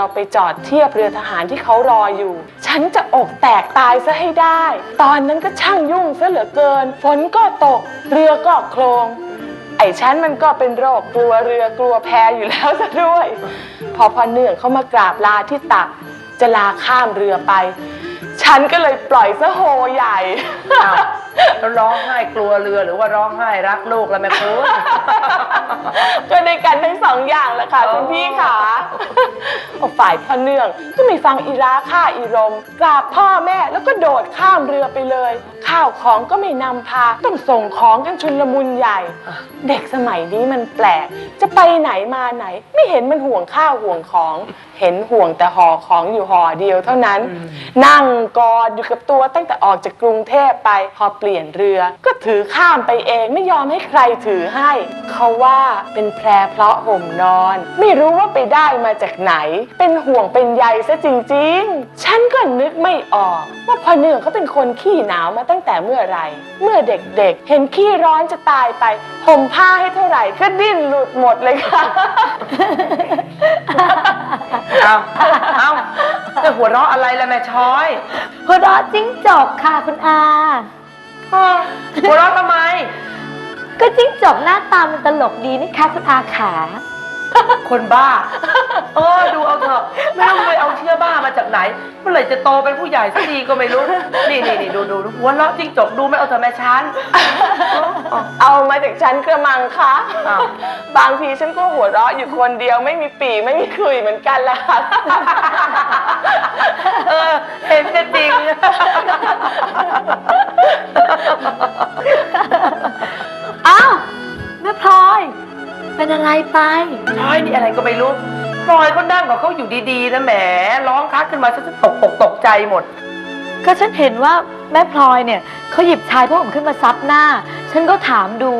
เราไปจอดเทียบเรือทหารที่เขารออยู่ ฉันจะอกแตกตายซะให้ได้ ตอนนั้นก็ช่างยุ่งซะเหลือเกิน ฝนก็ตก เรือก็โคลง ไอ้ฉันมันก็เป็นโรคกลัวเรือกลัวแพอยู่แล้วซะด้วย พอพอเนื่องเขามากราบลาที่ตัก จะลาข้ามเรือไป ฉันก็เลยปล่อยซะโฮใหญ่ร้องไห้กลัวเรือหรือว่าร้องไห้รักลูกแล้วแม่คุณ ก็ในกันทั้งสองอย่างแหละค่ะคุณพี่ค่ะฝ่ายพ่อเนื่องก็ไม่ฟังอีราค่าอีรมกราบพ่อแม่แล้วก็โดดข้ามเรือไปเลย ข้าวของก็ไม่นำพา ต้องส่งของกันชุนลมุนใหญ่ เด็กสมัยนี้มันแปลก จะไปไหนมาไหน ไม่เห็นมันห่วงข้าวห่วงของ เห็นห่วงแต่ห่อของอยู่ห่อเดียวเท่านั้น นั่งกอดอยู่กับตัวตั้งแต่ออกจากกรุงเทพไปพอเปลี่ยนเรือ ก็ถือข้ามไปเองไม่ยอมให้ใครถือให้ เขาว่าเป็นแพรเพราะห่มนอน ไม่รู้ว่าไปได้มาจากไหน เป็นห่วงเป็นใยซะจริง ๆ ฉันก็นึกไม่ออก ว่าพ่อเนื่องเขาเป็นคนขี้หนาวมาตั้งแต่เมื่อไหรเมื่อเด็กๆ เห็นขี้ร้อนจะตายไปห่มผ้าให้เท่าไหร่ก็ดิ้นหลุดหมดเลยค่ะ เอาเอาจะหัวเราะอะไรล่ะแม่ช้อย หัวเราะจิ้งจกค่ะคุณอา อ้อหัวเราะทำไม ก็จิ้งจกหน้าตามันตลกดีนี่คะคุณอาขา คนบ้า เออดูเอาเถอะไม่ต้องไปเอาเชื่อบ้ามาจากไหน เมื่อไหร่จะโตเป็นผู้ใหญ่สักทีก็ไม่รู้ นี่นี่นี่ดูดูดูหัวเราะจิ้งจกดูไม่เอาเถอะแม่ชันเอามาจากฉันกระมังคะอ้าว บางทีฉันก็หัวเราะอยู่คนเดียวไม่มีปีไม่มีคุยเหมือนกันแหละค่ะ เออเห็นจะจริง อ้าวแม่พลอย เป็นอะไรไปช้อยนี่อะไรก็ไม่รู้พลอยเขานั่งกับเขาอยู่ดีๆนะแหมร้องคักขึ้นมาฉันจะตกอกตกใจหมด ก็ฉันเห็นว่าแม่พลอยเนี่ยเขาหยิบชายผ้าห่มขึ้นมาซับหน้า ฉันก็ถามดู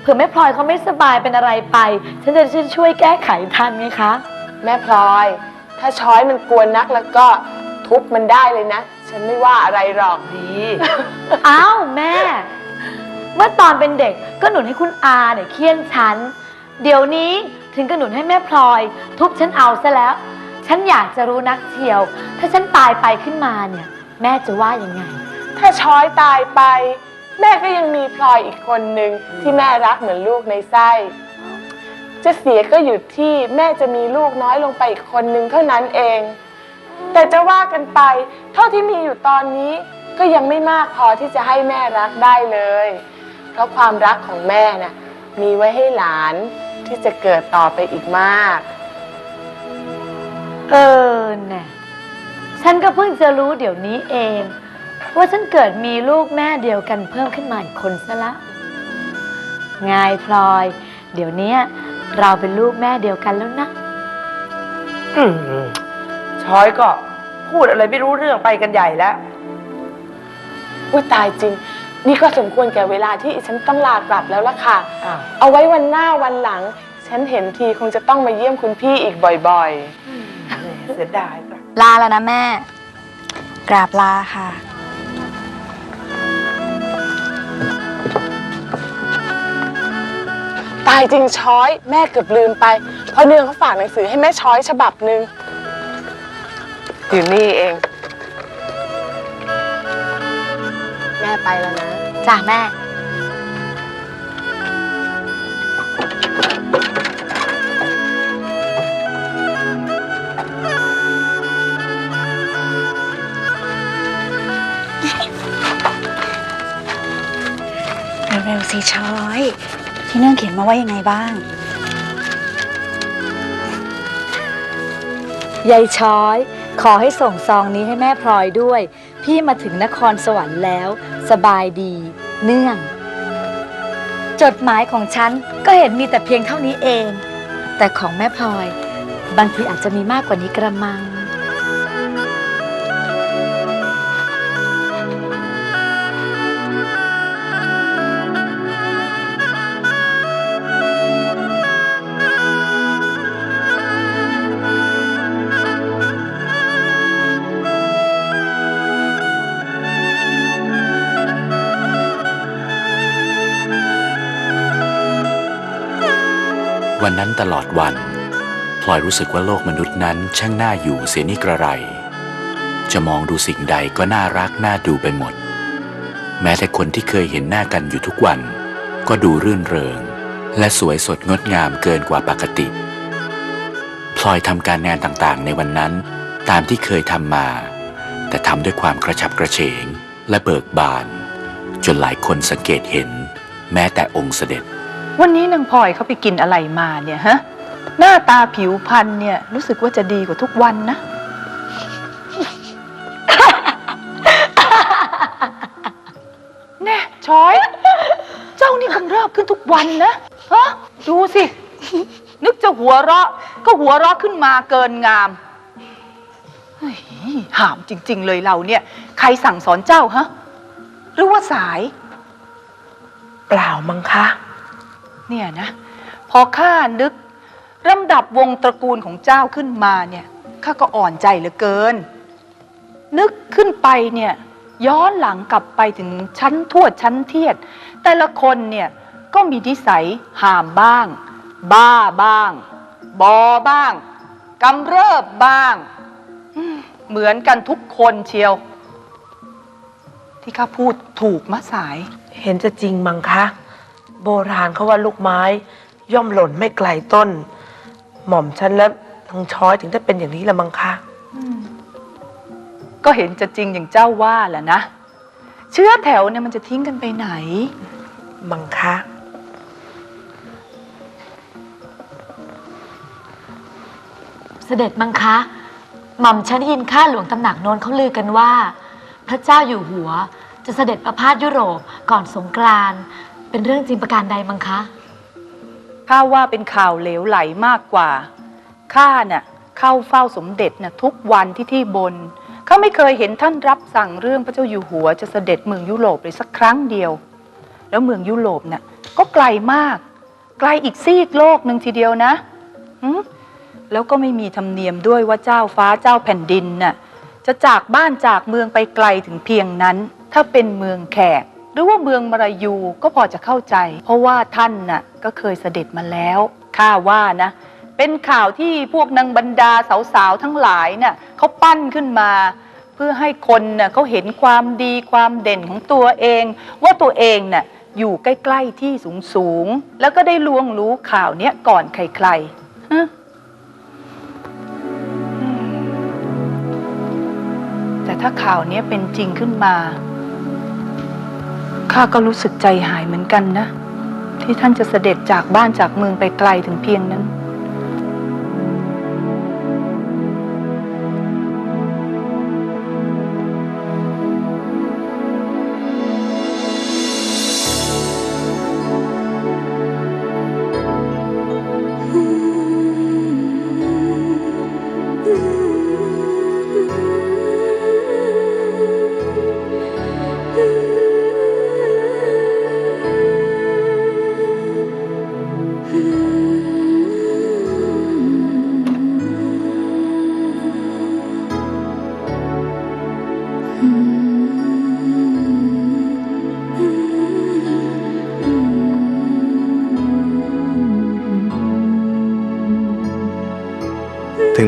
เผื่อแม่พลอยเขาไม่สบายเป็นอะไรไป ฉันจะช่วยแก้ไขทันไงคะ แม่พลอย ถ้าช้อยมันกวนนักแล้วก็ทุบมันได้เลยนะ ฉันไม่ว่าอะไรหรอกดี อ้าวแม่ เมื่อตอนเป็นเด็กก็หนุนให้คุณอาเนี่ยเคี่ยนฉัน เดี๋ยวนี้ถึงกระหนุนให้แม่พลอย ทุบฉันเอาซะแล้ว ฉันอยากจะรู้นักเชียว ถ้าฉันตายไปขึ้นมาเนี่ย แม่จะว่ายังไง ถ้าช้อยตายไป แม่ก็ยังมีพลอยอีกคนหนึ่งที่แม่รักเหมือนลูกในไส้ จะเสียก็อยู่ที่แม่จะมีลูกน้อยลงไปอีกคนหนึ่งเท่านั้นเอง แต่จะว่ากันไป เท่าที่มีอยู่ตอนนี้ก็ยังไม่มากพอที่จะให้แม่รักได้เลย เพราะความรักของแม่น่ะมีไว้ให้หลานที่จะเกิดต่อไปอีกมาก เออเนี่ยฉันก็เพิ่งจะรู้เดี๋ยวนี้เอง ว่าฉันเกิดมีลูกแม่เดียวกันเพิ่มขึ้นมาอีกคนซะละไงพลอย เดี๋ยวเนี้ยเราเป็นลูกแม่เดียวกันแล้วนะ อืม ช้อยก็พูดอะไรไม่รู้เรื่องไปกันใหญ่แล้ว อุ้ยตายจริง นี่ก็สมควรแก่เวลาที่ฉันต้องลากลับแล้วล่ะค่ะ อ้าว เอาไว้วันหน้าวันหลัง ฉันเห็นทีคงจะต้องมาเยี่ยมคุณพี่อีกบ่อยเสียดายจังลาแล้วนะแม่ กราบลาค่ะ ๆ ตายจริงช้อย แม่เกือบลืมไปเพราะเนืองเขาฝากหนังสือให้แม่ช้อยฉบับหนึ่ง อยู่นี่เอง แม่ไปแล้วนะ จ้ะแม่ เร็วๆสิช้อย ที่เนื่องเขียนมาว่ายังไงบ้าง ยายช้อย ขอให้ส่งซองนี้ให้แม่พลอยด้วย พี่มาถึงนครสวรรค์แล้ว สบายดี เนื่อง จดหมายของฉันก็เห็นมีแต่เพียงเท่านี้เอง แต่ของแม่พลอย บางทีอาจจะมีมากกว่านี้กระมัง วันนั้นตลอดวันพลอยรู้สึกว่าโลกมนุษย์นั้นช่างน่าอยู่เสียนี่กระไร จะมองดูสิ่งใดก็น่ารักน่าดูไปหมด แม้แต่คนที่เคยเห็นหน้ากันอยู่ทุกวัน ก็ดูรื่นเริง และสวยสดงดงามเกินกว่าปกติพลอยทำการงานต่างๆ ในวันนั้น ตามที่เคยทำมา แต่ทำด้วยความกระฉับกระเฉงและเบิกบาน จนหลายคนสังเกตเห็น แม้แต่องค์เสด็จ วันนี้นางพลอยเขาไปกินอะไรมาเนี่ยฮะ หน้าตาผิวพรรณเนี่ยรู้สึกว่าจะดีกว่าทุกวันนะ แน่ช้อย เจ้านี่กำเริบขึ้นทุกวันนะฮะดูสิ นึกจะหัวเราะ ก็หัวเราะขึ้นมาเกินงามเฮ้ยหามจริง ๆ เลยเราเนี่ย ใครสั่งสอนเจ้าฮะหรือว่าสาย เปล่ามั้งคะ เนี่ยนะ พอข้านึกลำดับวงตระกูลของเจ้าขึ้นมาเนี่ยข้าก็อ่อนใจเหลือเกิน นึกขึ้นไปเนี่ยย้อนหลังกลับไปถึงชั้นทวดชั้นเทียด แต่ละคนเนี่ยก็มีนิสัยห่ามบ้าง บ้าบ้าง บอบ้างกำเริบบ้าง เหมือนกันทุกคนเชียว ที่ข้าพูดถูกมะสาย เห็นจะจริงมั้งคะ โบราณเขาว่าลูกไม้ ย่อมหล่นไม่ไกลต้น หม่อมฉันและทางช้อยถึงได้เป็นอย่างนี้ละมั้งคะก็เห็นจะจริงอย่างเจ้าว่าแหละนะ เชื้อแถวเนี่ยมันจะทิ้งกันไปไหน มั้งคะ เสด็จมังคะ หม่อมฉันได้ยินข้าหลวงตำหนักโนนเขาลือกันว่า พระเจ้าอยู่หัวจะเสด็จประพาสยุโรปก่อนสงกรานต์ เป็นเรื่องจริงประการใดมั้งคะ ข้าว่าเป็นข่าวเหลวไหลมากกว่า ข้าน่ะเข้าเฝ้าสมเด็จน่ะทุกวันที่ที่บน ข้าไม่เคยเห็นท่านรับสั่งเรื่องพระเจ้าอยู่หัวจะเสด็จเมืองยุโรปเลยสักครั้งเดียว แล้วเมืองยุโรปน่ะก็ไกลมาก ไกลอีกซีกโลกหนึ่งทีเดียวนะหึแล้วก็ไม่มีธรรมเนียมด้วยว่าเจ้าฟ้าเจ้าแผ่นดินน่ะจะจากบ้านจากเมืองไปไกลถึงเพียงนั้น ถ้าเป็นเมืองแขก รือว่าเมืองมรายูก็พอจะเข้าใจ เพราะว่าท่านน่ะก็เคยเสด็จมาแล้วข้าว่านะ เป็นข่าวที่พวกนางบรรดาสาวๆทั้งหลายน่ะเขาปั้นขึ้นมา เพื่อให้คนน่ะเขาเห็นความดีความเด่นของตัวเอง ว่าตัวเองน่ะอยู่ใกล้ๆที่สูงๆแล้วก็ได้ลวงรู้ข่าวเนี้ยก่อนใครๆฮะแต่ถ้าข่าวเนี้ยเป็นจริงขึ้นมา ข้าก็รู้สึกใจหายเหมือนกันนะ ที่ท่านจะเสด็จจากบ้านจากเมืองไปไกลถึงเพียงนั้น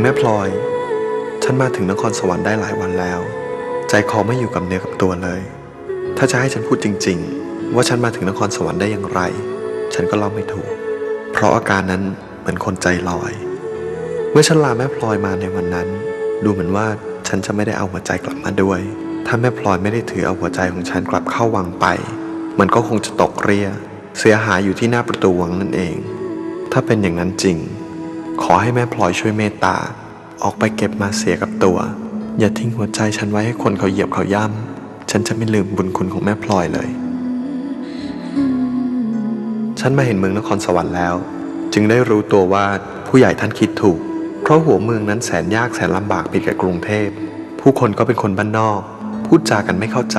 แม่พลอย ฉันมาถึงนครสวรรค์ได้หลายวันแล้ว ใจคอไม่อยู่กับเนื้อกับตัวเลย ถ้าจะให้ฉันพูดจริง ๆ ว่าฉันมาถึงนครสวรรค์ได้อย่างไร ฉันก็เล่าไม่ถูก เพราะอาการนั้นเหมือนคนใจลอย เมื่อฉันลาแม่พลอยมาในวันนั้น ดูเหมือนว่าฉันจะไม่ได้เอาหัวใจกลับมาด้วย ถ้าแม่พลอยไม่ได้ถือเอาหัวใจของฉันกลับเข้าวังไป มันก็คงจะตกเรีย เสียหายอยู่ที่หน้าประตูวังนั่นเอง ถ้าเป็นอย่างนั้นจริง ขอให้แม่พลอยช่วยเมตตา ออกไปเก็บมาเสียกับตัว อย่าทิ้งหัวใจฉันไว้ให้คนเขาเหยียบเขาย่ำ ฉันจะไม่ลืมบุญคุณของแม่พลอยเลย ฉันมาเห็นเมืองนครสวรรค์แล้ว จึงได้รู้ตัวว่าผู้ใหญ่ท่านคิดถูก เพราะหัวเมืองนั้นแสนยากแสนลำบากผิดกับกรุงเทพ ผู้คนก็เป็นคนบ้านนอก พูดจากันไม่เข้าใจ